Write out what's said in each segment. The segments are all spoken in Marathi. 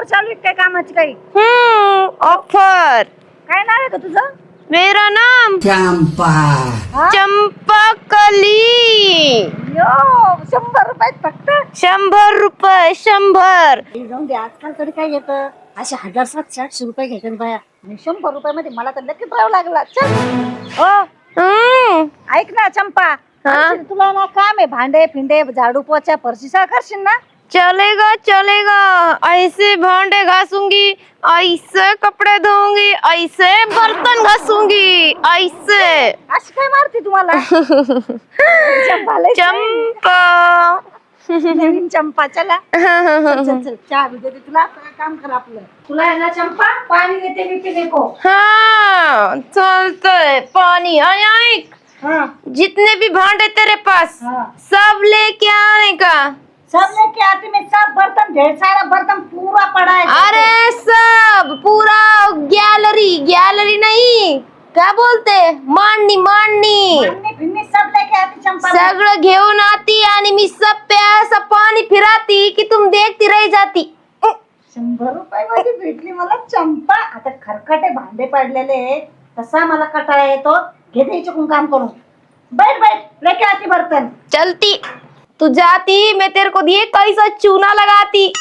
ऑफर चालू आहे काय कामाची काही? हम्म ऑफर काय नाव आहे का तुझं? मेरा नाम हा? चंपाकली. यो शंभर रुपयात फक्त? शंभर रुपये शंभर. हे जाऊन दे आजकाल तरी काय घेतं? असे हजार सातशे आठशे रुपये घेतात बाया. आणि शंभर रुपयामध्ये मला तर नक्कीच राहावं लागला. चल. ओ हम्म. ऐक ना चंपा. हा? तुला ना काम आहे भांडे फिंडे झाडू पोचा फरशीचा करशील ना? चलेगा चलेगा। ऐसे भांडे घासूँगी ऐसे कपडे धोऊँगी ऐसे बर्तन घासूँगी ऐसे। अशी काय मारते तुम्हाला? चंपा चंपा। नवीन चंपा चला. चल चल चल. चहा बी देते तुला. आता काम कर आपलं. तुला आहे ना चंपा? पाणी देते मी पिणे. को हाँ ऐक हाँ. जितने भी भांडे तेरे पास हाँ. सब लेके आने ढेर सारा बर्तन पूरा पड़ा है अरे सब पूरा गैलरी गैलरी नहीं. क्या बोलते? मांडणी मांडणी. फिरनी सब लेके आती चंपा सगळं घेऊन आती आणि मी सब पे असं पाणी फिराती की तुम देखती रह जाती. शंभर रुपये मध्ये भेटली मला चंपा. आता खरकटे भांडे पडलेले तसा मला कटाळा येतो. घेते हिच्याकडून काम करून. बैठ बैठ. लेके आती बर्तन चलती. तू जाती मैं तेरे को दिए कैसा चूना लगाती।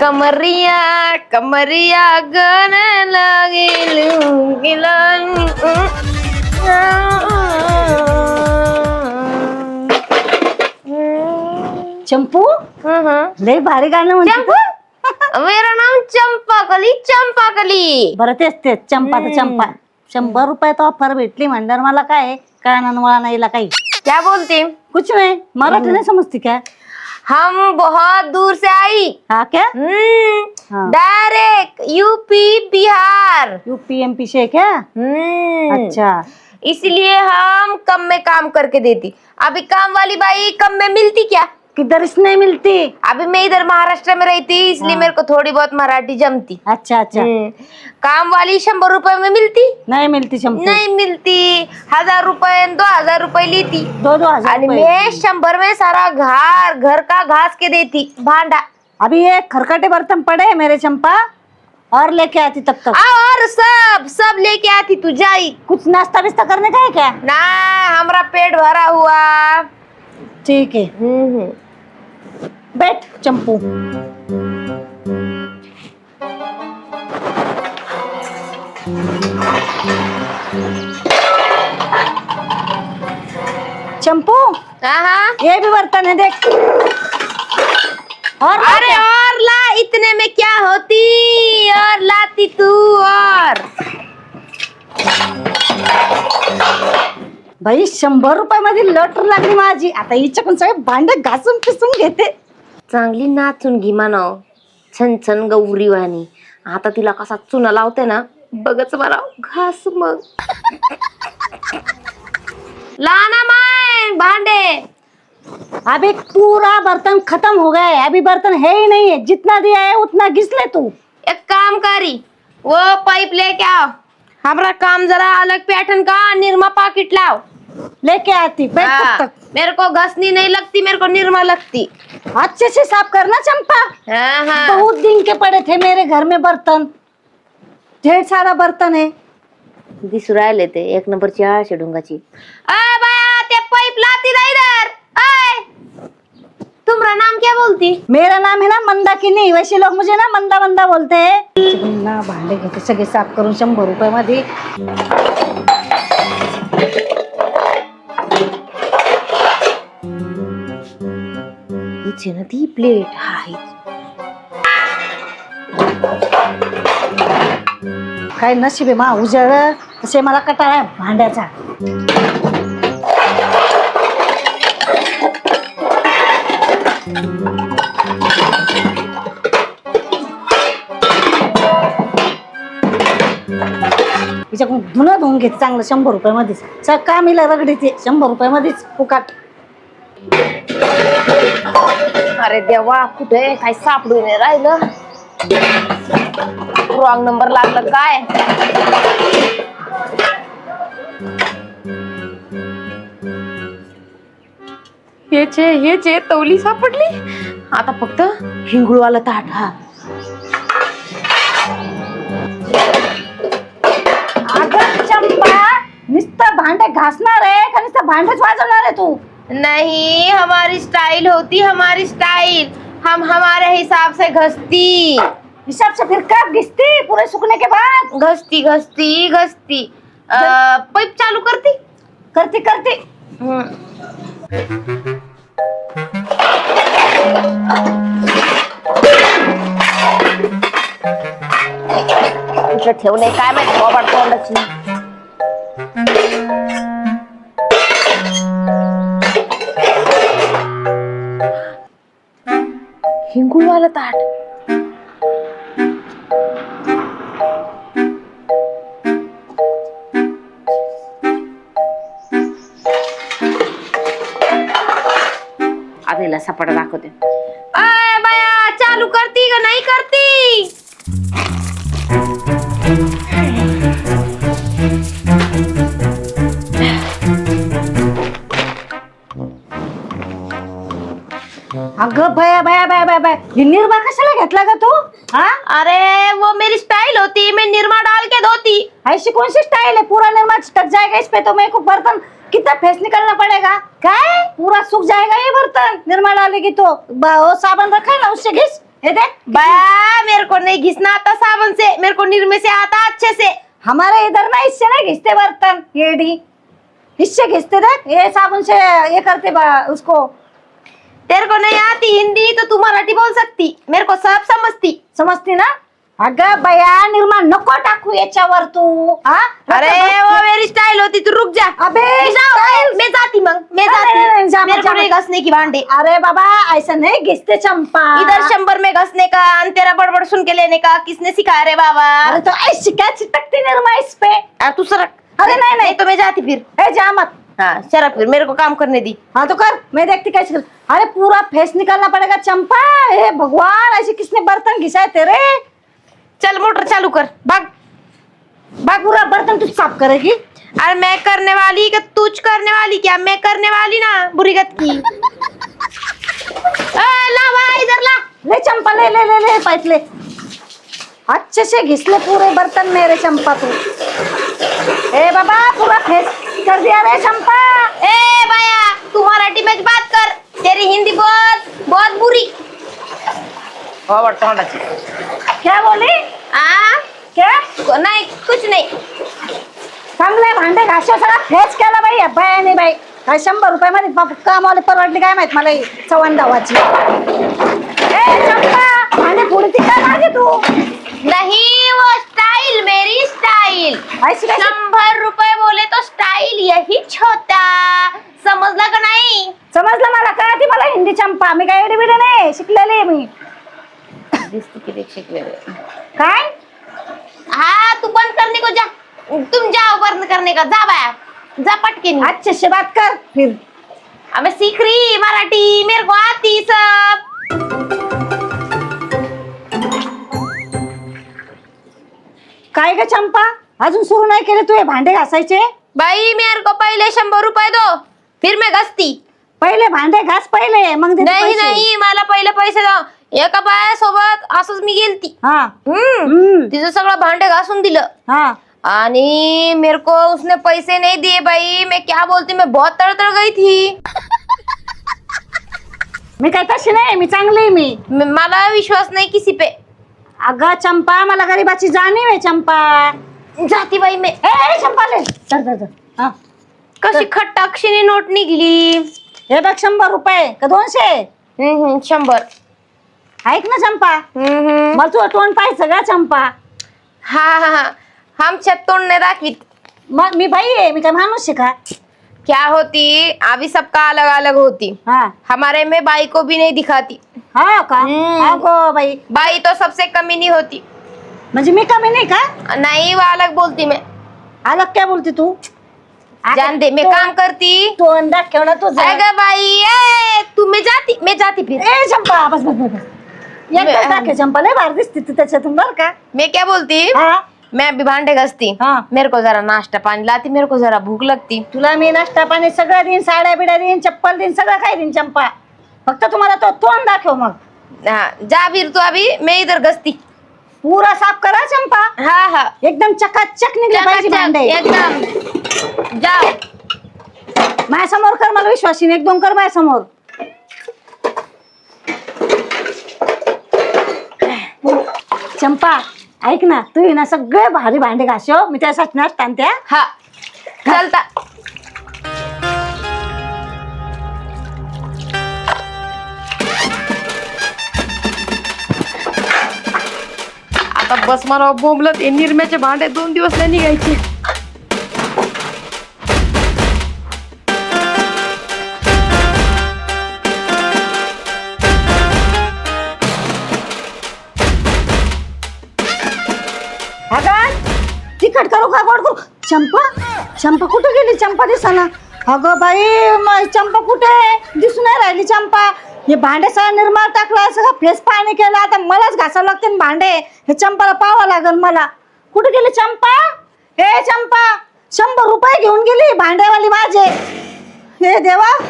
कमरिया कमरिया गन लगे चंपू? लय भारी गाणं म्हणते चंपा? मेरा नाम चंपाकली चंपाकली। बरं तेच तेच. चंपा तर चंपा. शंभर रुपयात ऑफर भेटली. म्हणल्यावर मला काय कानान वाला नहीं लगाई क्या बोलती? कुछ नहीं. मराठी नहीं समझती क्या? हम बहुत दूर से आई. हाँ क्या. Direct UP Bihar. UP M P से क्या? हम्म. अच्छा. इसलिए हम कम में काम करके देती. अभी काम वाली बाई कम में मिलती क्या? किधर से नहीं मिलती? अभी मैं इधर महाराष्ट्र में रहती इसलिए हाँ। मेरे को थोड़ी बहुत मराठी जमती। अच्छा अच्छा। हम्म, काम वाली शंभर रुपए में मिलती? नहीं मिलती चंपू नहीं मिलती। हजार रुपए दो हजार रुपए लेती। दो दो हजार आणि रुपये. मैं शंभर में सारा घर घर का घास के देती भांडा। अभी ये खरकटे बर्तन पड़े हैं मेरे चंपा? और लेके आती तब तक? और सब सब लेके आती तू जाई। कुछ नाश्ता बिस्ता करने का है क्या? ना हमारा पेट भरा हुआ। ठीक है। हम्म। बैठ चंपू. चंपू हाँ ये भी बर्तन है देख. और अरे क्या? और ला इतने में क्या होती? और लाती तू और. बाई शंभर रुपये मध्ये लटर लागली माझी. आता हिच्याकडून सगळे भांडे घासून पिसून घेते. चांगली नाचून घी म्हणाव. छन छन गौरी वाणी. आता तिला कसा चुना लावते ना बघच मला घास मग. लाना माय भांडे. अभी पूरा बर्तन खत्म हो गया है. अभी बर्तन है ही नहीं है. जितना दिया है उतना घिस ले तू. एक काम करी वो पाइप लेके आओ. हमारा काम जरा अलग पैटर्न का निरमा पाकिट लाओ. लेके आती बैठ हाँ, तब तक मेरे को घसनी नहीं लगती मेरे को निरमा लगती. अच्छे से साफ करना चंपा. हाँ हाँ. बहुत दिन के पड़े थे मेरे घर में बर्तन. ढेर सारा बर्तन है. दिसू राहिले ते एक नंबरची आळशी ढुंगाची अय बाया ते पाईप लाती ना इधर. अय तुम्हारा नाम क्या बोलती? मेरा नाम है ना मंदा की नहीं वैसे लोग मुझे ना मंदा मंदा बोलते हैं. ना भांडे घेते सगळे साफ करून शंभर रुपये मध्ये हीच ना ती प्लेट आहे. काय नशीब आहे मा उजळ. असे मला कटाळा आहे भांड्याचा. हिच्याकडून धुणं धुवून घेते चांगलं शंभर रुपयामध्येच. मध्येच सग रगडीचे शंभर रुपयामध्येच फुकाट. अरे देवा कुठे काय सापडून नाही राहिलं. रॉंग नंबर लागलं काय? हेच आहे हेच आहे तवली सापडली. आता फक्त हिंगुळवाला ताट हा. अगं चंपा नुसतं भांडे घासणार आहे का? नुसतं भांडेच वाजवणार आहे तू? नहीं हमारी स्टाइल होती हमारी स्टाइल हम हमारे हिसाब से घसती। हिसाब से फिर कब घिसती? पूरे सूखने के बाद? घसती घसती घसती। पाइप चालू करती? करती करती। कुठं ठेवणे काय माहिती बाबा तोंडाची हिंगुळवाला ताट. आता हिला सपाटा दाखवते. अय बाया चालू करती का? नाही करती? निर्मा कशाला घेतला ग तू? हा? अरे वो मेरी स्टाइल होती मैं निरमा डाल के धोती। ऐसी कौन सी स्टाइल है पूरा निर्मा जाएगा इस पे तो मेरे को बर्तन कितना फेस निकालना पड़ेगा? काय? पूरा सूख जाएगा ये बर्तन. निर्मा डालेगी तो. वो साबुन रखा है ना उससे घिस. ये देख. बाया मेरे को नहीं घिसना आता साबुन से. मेरे को निर्मे से आता अच्छे से. हमारे इधर ना इससे नहीं घिसते बर्तन ये डी. इससे घिसते देख ये साबुन से ये करते उसको तेरे को नहीं आती हिंदी तो तू मराठी बोल सकती। मेरे को सब समझती। समजती ना? अगं बया निर्मा नको टाकू याच्यावर तू. हा? अरे वो मेरी स्टाइल होती तू रुक जा. अबे मैं style- मैं जाती मंग मैं जाती. जा, मेरे जा, को नहीं घसने की भांडे. अरे बाबा ऐसा नहीं घिसते चंपा. इधर शंबर में घसने का और तेरा बड़बड़ सुन के लेने का किसने सिखाया रे बाबा? अरे तो ऐसी क्या चिटकती निर्मा इस पे? आ, तू सरक. अरे नहीं, नहीं। तो मैं जाती फिर. ए जा मत हाँ फिर मेरे को काम करने दी। हाँ तो कर। मैं देखती कैसे कर अरे पूरा फेस निकालना पड़ेगा चंपा। हे भगवान ऐसे किसने बर्तन घिसा है तेरे? चल मोटर चालू कर। भाग। भाग पूरा बर्तन तू साफ़ करेगी। अरे मैं करने वाली कि तुझ करने वाली? क्या मैं करने वाली ना बुरीगत की? ए, ला भाई इधर ला। ले चंपा ले ले ले ले पाइप ले। अच्छे से घिसले पूरे बर्तन मेरे चंपा तू। ए बाबा पूरा फेस कर दिया रे चंपा. ए बाया तू मराठी में बात कर. तेरी हिंदी बहुत बहुत बुरी. क्या बोली? आ? क्या? को- नाही कुछ नाही. चांगले भांडे घासो सगळा. फेस केला बाई अब्बाई नाही बाई. काय शंभर रुपये मध्ये बाप कामावले परवडली काय माहीत मला ही? चव्हाण ए चंपा भांडे फोडती काय माझे तू? नहीं वो स्टाइल मेरी स्टाइल ऐसी काय शंभर रुपए बोले तो स्टाइल यही होता समजला का नाही समजलं मला कळती मला हिंदी चंपा मी काय एडी बिडी नाही शिकलेली आहे मी काय? हाँ तू बंद करने को? जा. तुम जाओ बंद करने का? जा बाया. जा पटके अच्छे से बात कर फिर. अब सीख रही मराठी मेरे को आती सब. काय ग चंपा? अजून सुरू नाही केले तू हे भांडे घासायचे? भाई मेरे को पहले शंभर रुपए दो फिर मैं घसती. पहिले भांडे घास पहिले मग देते नाही पैसे. नाही मला पहिले पैसे द्या एका बायासोबत असंच मी गेलती. हा. हम्म. हम्म. तिचं सगळं भांडे घासून दिलं. हा. आणि मेरे को उसने पैसे नहीं दिए भाई मैं क्या बोलती? मैं बहुत तड़तड़ गई थी. मी काय तशी नाही मी चांगली आहे मी. म- मला विश्वास नाही किसी पे. अगं चंपा मला गरीबाची जाणीव आहे चंपा. जाती बाई मैं. ए ए, चंपा ले. धर धर धर हा. कशी खट्टाक्षिणी नोट निघली. हे बघ शंभर रुपये का दोनशे? हम्म, हम्म, शंभर. ऐक ना चंपा. हम्म. मला तुझं तोंड पाहायचं का चंपा. हा हा हा. हम तोंड नहीं दाखवित. मग मी बाई आहे मी काय माणूस आहे का? क्या होती? अभी सबका अलग अलग होती. हा. हमारे में बाई को भी नहीं दिखाती. हा का? हम्म. अगो बाई. बाई तो सबसे कमी नहीं होती. म्हणजे मी कमी नाही का? नहीं वो अलग बोलती मैं. अलग क्या बोलते तू? जान दे मैं काम करती. तोंड दाखव ना तुझं. अगं बाई ए, तू मैं जाती मैं जाती फिर. ए चंपा बस बस बस बस. एकच दाखव चंपा लय भारी दिसते तू त्याच्यातून बरं का? मैं क्या बोलती? हा. मैं अभी भांडे घसती. हाँ। मेरे को जरा नाश्ता पानी लाती मेरे को जरा भूख लगती. तुला मी नाश्ता पाणी सगळं देईन साड्या बिड्या देईन चप्पल देईन सगळं काय देईन चंपा. फक्त तुम्हाला तो तोंड दाखव मग. हाँ, जा फिर तू अभी मैं इधर घसती. पुरा साफ करा चंपा. हाँ हाँ. एकदम चकाचक निघले पाहिजे भांडे. एकदम. जाओ. माझ्यासमोर कर मला विश्वास एक दोन कर माझ्या चंपा ऐक ना तू ही ना सगळे भारी भांडे घासो मी त्यासाठी ना ताणत्या. हाँ चलता. आता बस मला बोंबलत हे निरम्याचे भांडे दोन दिवस नाही निघायचे. तिखट करू का गोड करू? चंपा चंपा कुठे गेली? चंपा दिसाना. अगं बाई म- चंपा कुठे दिसून नाही राहिली चंपा. हे भांडे सगळं निर्माण टाकलं सगळं फेस पाणी केलं. आता मलाच घासावं लागते ना भांडे. हे चंपाला पाहावं लागेल मला. कुठे गेली चंपा? हे चंपा शंभर रुपये घेऊन गेली भांडेवाली माझे. हे देवा.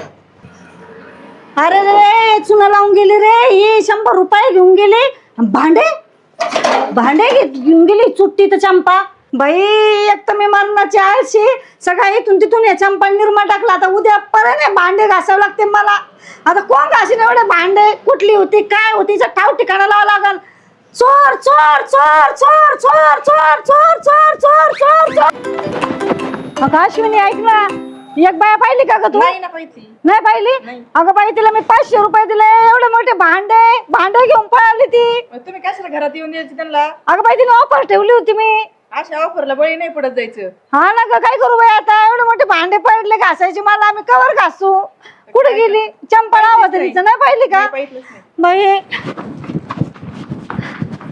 अरे रे चुना लावून गेली रे. ही शंभर रुपये घेऊन गेली. भांडे? भांडे घे- घेऊन गेली चुट्टी तर चंपा. बाई एक तर मी मरणाची आळशी सगळा इथून तिथून या चंपा निर्मा टाकला आता उद्या परत हे भांडे घासावं लागते मला आता कोण घासीन एवढे भांडे कुठली होती काय होती हिचं ठाव ठिकाणा लावा लागल चोर चोर चोर चोर चोर चोर चोर चोर चोर चोर चोर अगं अश्विनी ऐक ना एक बाया पाहिली का ग तू नाही ना पाहिजे नाही पाहिली अगं बाई तिला मी पाचशे रुपये दिले एवढे मोठे भांडे भांडे घेऊन पळाली ती तुम्ही कशाला घरात येऊन द्यायची त्यांना अगं बाई तिने ऑफर ठेवली होती मी अशा ऑफरला बळी नाही पडत जायचं. हा ना ग काय करू बाई आता? एवढे मोठे भांडे पडले घासायचे मला आम्ही कवर घासू? कुठे गेली? चंपा नाव होतं तिचं नाही. पाहिली का? नाही पाहिजेच नाही. बाई.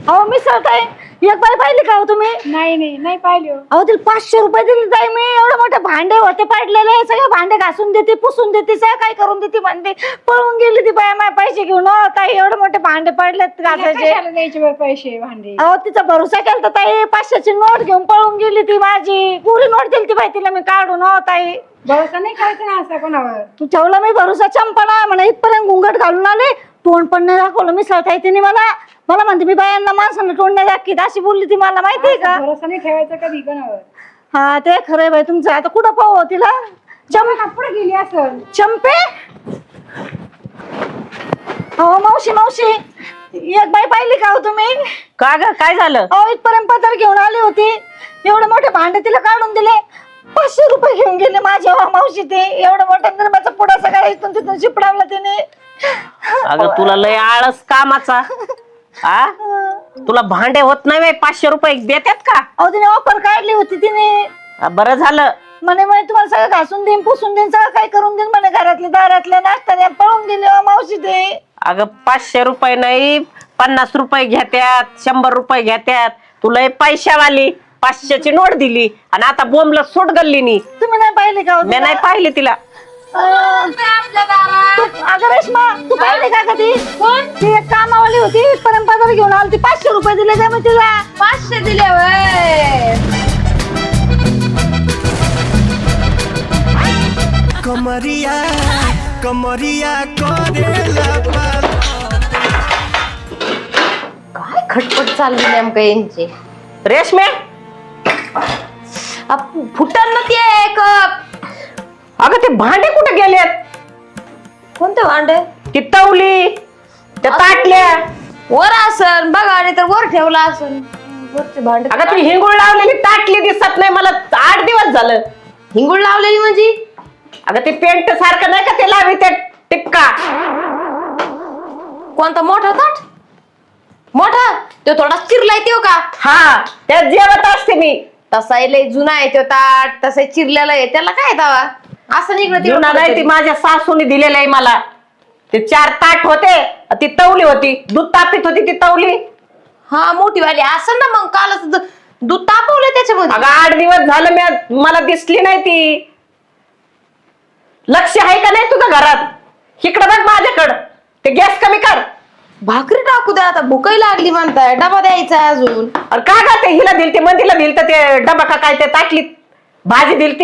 अहो मिसळ ताई एक बाई पाहिली का हो तुम्ही? नाही नाही नाही पाहिलं अहो तिला पाचशे रुपये दिले ताई मी. एवढे मोठे भांडे होते पडलेले. सगळे भांडे घासून देते पुसून देते सगळं काय करून देते भांडे पळून गेली ती बाई माझे पैसे घेऊन. हो ताई एवढे मोठे भांडे पडलेत घासायचे. कशाला द्यायचे बरं पैसे भांडे? अहो तिचा भरोसा केला तर ताई. पाचशेची नोट घेऊन पळून गेली ती माझी. पुरी नोट दिली ती बाई तिला मी काढून हो ताई. भरोसा नाही करायचा ना असा कोणावर? तू ठेवला मी भरोसा चंपणा म्हणा. इथपर्यंत घुंगट घालून आले. तोंड पण नाही दाखवलं. मी ताई तिने मला मला म्हणते मी बायांना माणसांना तोंड नाही दाखवीत. अशी बोलली ती मला माहितीये का? भरोसा नाही ठेवायचा कधी कोणावर. हा ते खरंय बाई तुमचं आता कुठं पाहू तिला? चंप पुढे गेली असल. चंपे? हो मावशी मावशी एक बाई पाहिली का हो तुम्ही? का ग? काय झालं? अहो इथपर्यंत पत्र घेऊन आली होती. एवढे मोठे भांडे तिला काढून दिले. पाचशे रुपये घेऊन गेले माझ्या हो मावशी ते. एवढं मोठं निर्माचा पुढा सगळा इथून तिथून शिपडावला तिने. अगं तुला लय आळस कामाचा. आ? तुला भांडे होत नाही बाई, पाचशे रुपये देतात का? अहो तिने ऑफर काढली होती तिने. आ, बरं झालं. म्हणे म्हणे तुम्हाला सगळं घासून देईन पुसून देईन सगळं काय करून देईन म्हणे घरातले दारातले नाश्ता पळून गेले हो मावशी ते. अगं पाचशे रुपये नाही पन्नास रुपये घेत्यात शंभर रुपये घेत्यात. तुला हे पैशावाली पाचशेची नोट दिली आणि आता बोंबला सोट गल्लीनी तुम्ही नाही पाहिले का हो मी तिला? नाही पाहिली तिला. अगं रेश्मा तू पाहिले का कधी? ती एक कामावाली होती पत्र घेऊन आली. ती पाचशे रुपये दिले का मी तिला. पाचशे दिले कमरिया कमरिया काय खटपट चालली नेमकं यांची? रेशमे? फुटन ना ते कप अगं ते भांडे कुठे गेलेत? कोणते भांडे? ती तवली त्या ताटल्या. वर असन बघा आणि तर वर ठेवला असन. वरचे भांडे अगं ती हिंगुळ लावलेली ताटली दिसत नाही मला आठ दिवस झालं. हिंगुळ लावलेली म्हणजे? अगं ते पेंट सारखं नाही का ते लावी ते टिक्का कोणता मोठा ताट? मोठा? तो थोडा चिरलाय तो का? हा त्यात जेवत असते मी. तसा लय जुना आहे तो ताट तसा चिरलेला आहे. त्याला काय दावा? असं निघणं जुना नाही ती माझ्या सासूने दिलेलं आहे मला. ते चार ताट होते ती तवली होती. दूध तापीत होती ती तवली. हा मोठी वाली असं ना मग कालच दू- दूध तापवलं त्याच्यामध्ये. अगं आठ दिवस झालं मी मला दिसली नाही ती. लक्ष आहे का नाही तुझं घरात? इकडं बघ माझ्याकडं. ते गॅस कमी कर. भाकरी टाकू द्या आता. भूकही लागली म्हणताय. डबा द्यायचा अजून. अरे का गा ते हिला दिल ते मंदीला दिल तर ते डबा का काय ते ताटली भाजी दिल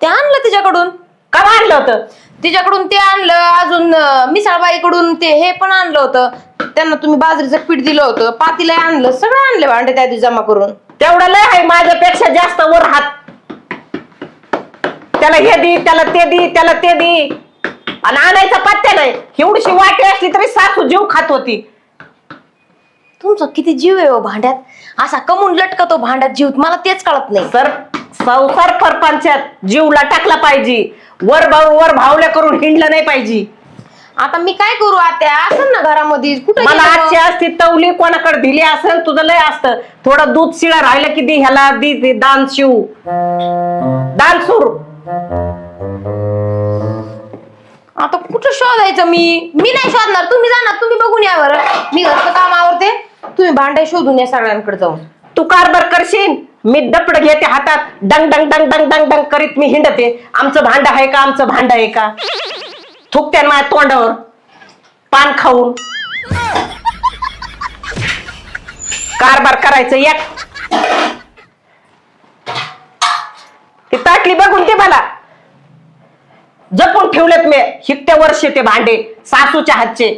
ते आणलं तिच्याकडून. का आणलं होतं? तिच्याकडून ते आणलं अजून अं, मिसळबाईकडून ते हे पण आणलं होतं. त्यांना तुम्ही बाजरीचं पीठ दिलं होतं पातीला आणलं सगळं आणले भांडे त्या दिवशी जमा करून. तेवढं लय आहे माझ्यापेक्षा जास्त वर हात. त्याला हे दी त्याला ते दी त्याला ते दी. आणि आणायचा पत्त्या नाही. एवढीशी वाटी असली तरी सासू जीव खात होती. तुमचा किती जीव आहे हो भांड्यात? असा कमून लटकतो भांड्यात जीव मला तेच कळत नाही. सर संसार परपंचात जीवला टाकला पाहिजे. वर भाऊ वर भावल्या करून हिंडलं नाही पाहिजे. आता मी काय करू आता असं ना घरामध्ये? कुठं मला गेलं आजची? असती तवली कोणाकडे दिली असेल तुझं लय असतं. थोडं दूध शिळा राहिलं की दी ह्याला दी दी दान शिव. दान सूर. आता कुठं शोधायचं मी? मी नाही शोधणार. तुम्ही जाणार तुम्ही बघून या बरं. मी घरचं काम आवरते. तुम्ही भांडे शोधून या सगळ्यांकडे जाऊन. तू कारभार करशील? मी दपड घेते हातात. डंग डंग डंग डंग डंग डंग करीत मी हिंडते. आमचं भांड आहे का? आमचं भांड आहे का? थुकते ना माझ्या तोंडावर. पान खाऊन. कारभार करायचं एक. ती ताटली बघून ते मला. जपून ठेवलेत मी. हित्या वर्षे ते भांडे सासूच्या हातचे.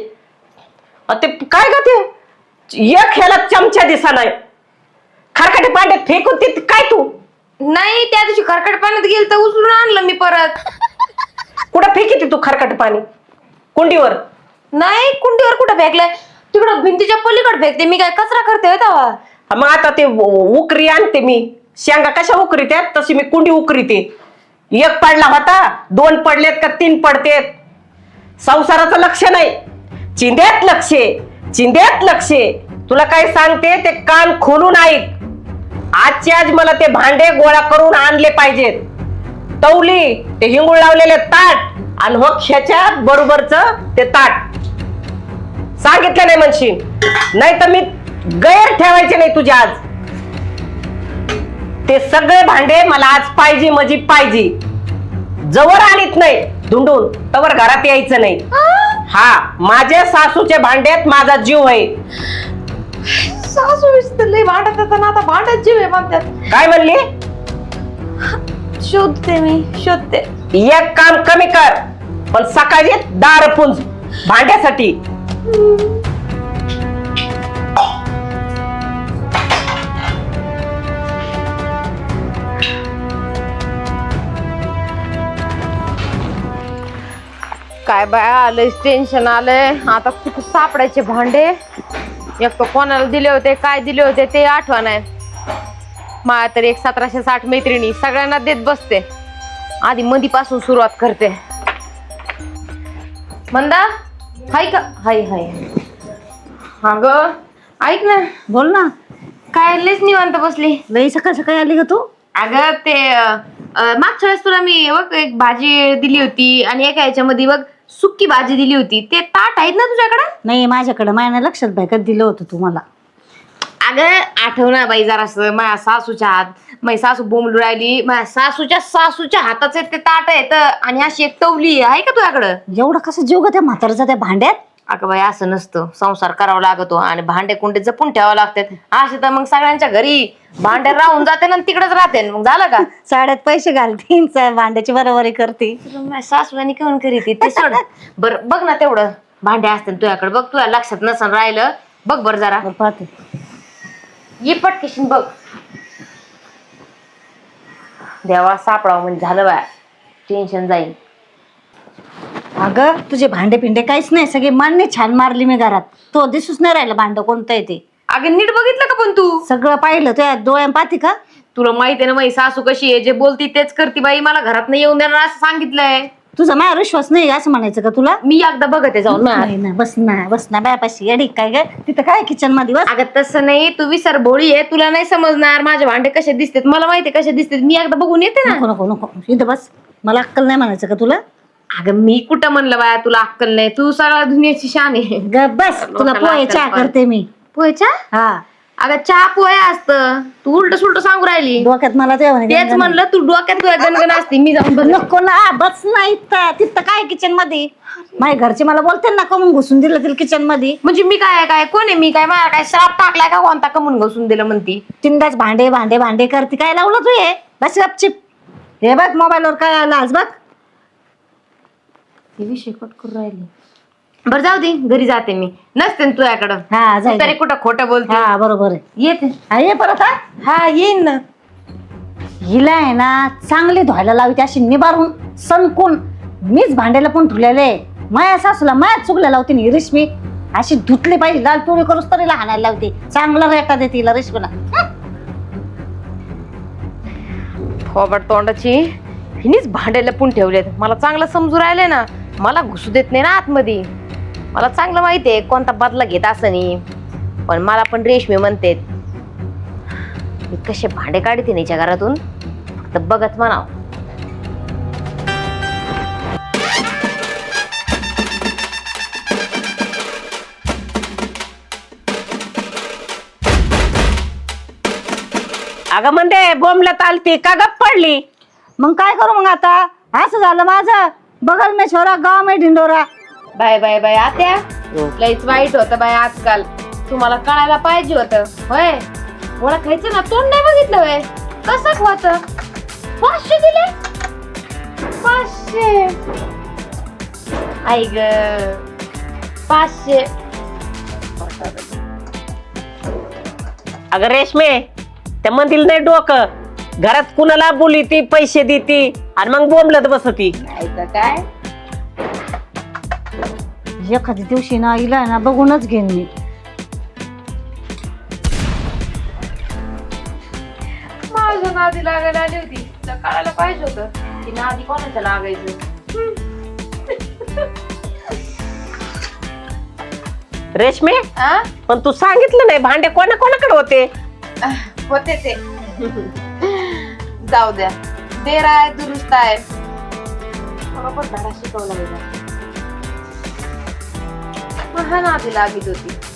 ते काय ग ते? एक ह्याला चमचा दिसा नाही खरकाटे पांडे फेकून ते काय तू? नाही त्या दिवशी खरकट पाण्यात गेल तर उचलून आणलं मी परत. कुठं फेकी तू खरकट पाणी? कुंडीवर? नाही कुंडीवर कुठं फेकलंय? तिकडं भिंतीच्या पलीकडे फेकते. मी काय कचरा करते होय तेव्हा? हा, मग आता ते उ- उकरी आणते मी. शेंगा कशा उकरीत्यात? तशी मी कुंडी उकरीते. एक पडला होता दोन पडलेत का तीन पडतेत. संसाराचं लक्ष नाही. चिंध्यात लक्ष आहे, चिंध्यात लक्ष आहे. तुला काय सांगते? ते कान खोलून ऐक. आजची आज मला ते भांडे गोळा करून आणले पाहिजेत. तवली ते हिंगुळ लावलेले ताट आणि हो ह्याच्या बरोबरच ते ताट. सांगितलं नाही म्हणशील नाही तर मी गैर ठेवायचे नाही तुझ्या आज. ते सगळे भांडे मला आज पाहिजे म्हणजे पाहिजे. जवळ आणत नाही धुंडून. तवर घरात यायचं नाही. हा माझ्या सासूच्या भांड्यात माझा जीव आहे. सासू लय भांडत होता ना आता भांडत जीव आहे म्हणतात. काय म्हणली? शोधते मी शोधते. एक काम कमी कर पण सकाळी दार पुंज भांड्यासाठी. काय बाय आलंय टेन्शन आलंय. आता कुठं सापडायचे भांडे? एक तर कोणाला दिले होते काय दिले होते ते आठवण आहे मला तर एक सतराशे साठ मैत्रिणी सगळ्यांना देत बसते. आधी मधीपासून सुरुवात करते. मंदा हाय का? हाय हाय. हा ग ऐक ना. बोल ना. काय लयच निवांत बसली. लई सकाळ सकाळी आली का तू? अगं ते अं, मागच्या वेळेस तुला मी बघ एक भाजी दिली होती आणि एका याच्यामध्ये बघ सुक्की भाजी दिली होती. ते आहेत ना तुझ्याकडे? नाही माझ्याकडे. माझ्या लक्षात बाय कधी दिलं होतं तुम्हाला? अगं आठव ना बाई जरासं. माझ्या सासूच्या हात माझी सासू बोंबलू राहिली. माझ्या सासूच्या सासूच्या हाताचे ते ताट आहेत. आणि अशी एक टवली आहे. का तुझ्याकडं? एवढं कसं जीव त्या म्हाताऱ्याचा त्या भांड्यात? अगं बाई असं नसतं. संसार करावा लागतो आणि भांडे कुंडे जपून ठेवावं लागतात. असे तर मग सगळ्यांच्या घरी भांडे राहून जाते ना तिकडेच राहते. मग झालं का? साड्यात पैसे घालतीन चा- भांड्याची बरोबरी करते. माझ्या सासूबाईने केऊन करीत ते सोड. बर बघ ना तेवढं. भांडे असते तुझ्याकडे. बघ तुझ्या लक्षात नसन राहिलं. बघ बर जरा. बरं, पाहते. ये पटकेशीन बघ. देवा सापडावं म्हणजे झालं बाय. टेन्शन जाईल अगं तुझे भांडे पिंडे काहीच नाही. सगळे मान्य छान मारली मी घरात. तो दिसूच नाही राहिलं भांड कोणतं आहे ते. अगं नीट बघितलं का पण तू? सगळं पाहिलं तुझ्या डोळ्यां पाहते का? तुला माहिती आहे ना माझी सासू कशी आहे? जे बोलती तेच करती बाई. मला घरात नाही येऊन देणार असं सांगितलंय. तुझा माझ्या विश्वास नाही असं म्हणायचं का तुला? मी एकदा बघते जाऊन. ना नाही ना बस ना बस ना बायापाशी येडी काय ग? तिथं काय किचनमध्ये बस? अगं तसं नाही तू विसर भोळी आहे तुला नाही समजणार माझे भांडे कसे दिसतात. मला माहिती कसे दिसतात. मी एकदा बघून येते ना. नको नको नको. इथं बस. मला अक्कल नाही म्हणायचं का तुला? अगं मी कुठं म्हणलं बाया तुला अक्कल नाही? तू सगळ्या दुनियाची शान आहे. ग बस. तुला पोहे अक्कल चहा पण. करते मी. पोहेच्या हा. अगं चहा पोहे असतं. तू उलट सुलट सांगू राहिली. डोक्यात मला ते तेच म्हणलं तू डोक्यात गणगण असते मी जाऊन बघ नको ना बस नाही इथं. तिथं काय किचनमध्ये? माझ्या घरचे मला बोलते ना कमून घुसून दिलं तिला किचनमध्ये. म्हणजे मी काय काय कोण आहे मी? काय मला काय श्राप टाकलाय का कोणता कमून घसून दिलं म्हणती? तीनदाच भांडे भांडे भांडे करते. काय लावलं तू हे? बस गपचिप. हे बघ मोबाईलवर काय आलं आज बघ. हे विषय कट करून राहिली. बरं जाऊ दे घरी जाते मी. नसते ना तुझ्याकडं. हा जाय तरी कुठं खोटं बोलते? हा बरोबर आहे. येते. हा ये परत हा. हा येईन ना. हिला आहे ना चांगली धुवायला लावते अशी निबारून सणकून. मीच भांड्याला पण ठुलेले माया सासूला माया चुकल्या लावते नी रेशमी. अशी धुतली पाहिजे लाल पिवळी करूच तरी हाणायला लावते. चांगला रेटा देते हिला रेशमीला. खोबड तोंडाची. हिनीच भांडे लपून ठेवलेत. मला चांगलं समजू राहिले ना. मला घुसू देत नाही ना आतमध्ये. मला चांगलं माहिती आहे कोणता बदला घेत असं नाही. पण मला पण रेशमी म्हणते मी कसे भांडे काढते नाहीच्या घरातून? फक्त बघत म्हणाव. अगं म्हणते बोंबलत आलती का गप पडली? मग काय करू मग आता? असं झालं माझं. बगल में छोरा गाव में ढिंडोरा. बाय बाय बाय आत्या. लईच वाईट होतं बाय आजकाल. तुम्हाला कळायला पाहिजे होतं. होय? ओळखायचं ना तोंड नाही बघितलं होय? कसं होत पाचशे दिले? पाचशे. आई ग. पाचशे. अगं रेशमे त्या मंदिर नाही डोकं. घरात कुणाला बोली ती पैसे देती आणि मग बोंबलत बसती. काय? एखाद्या दिवशी ना हिला ना बघूनच घेईन मी. माझ्या नादी लागायला आली होती. तुला कळायला पाहिजे होतं की नादी कोणाच्या लागायचं. रेशमे? आ? पण तू सांगितलं नाही भांडे कोणा कोणाकडे होते? होते ते. जाऊ द्या. देर आहे दुरुस्त आहे. बरोबर धडा शिकवला गेला महा नादी लागत होती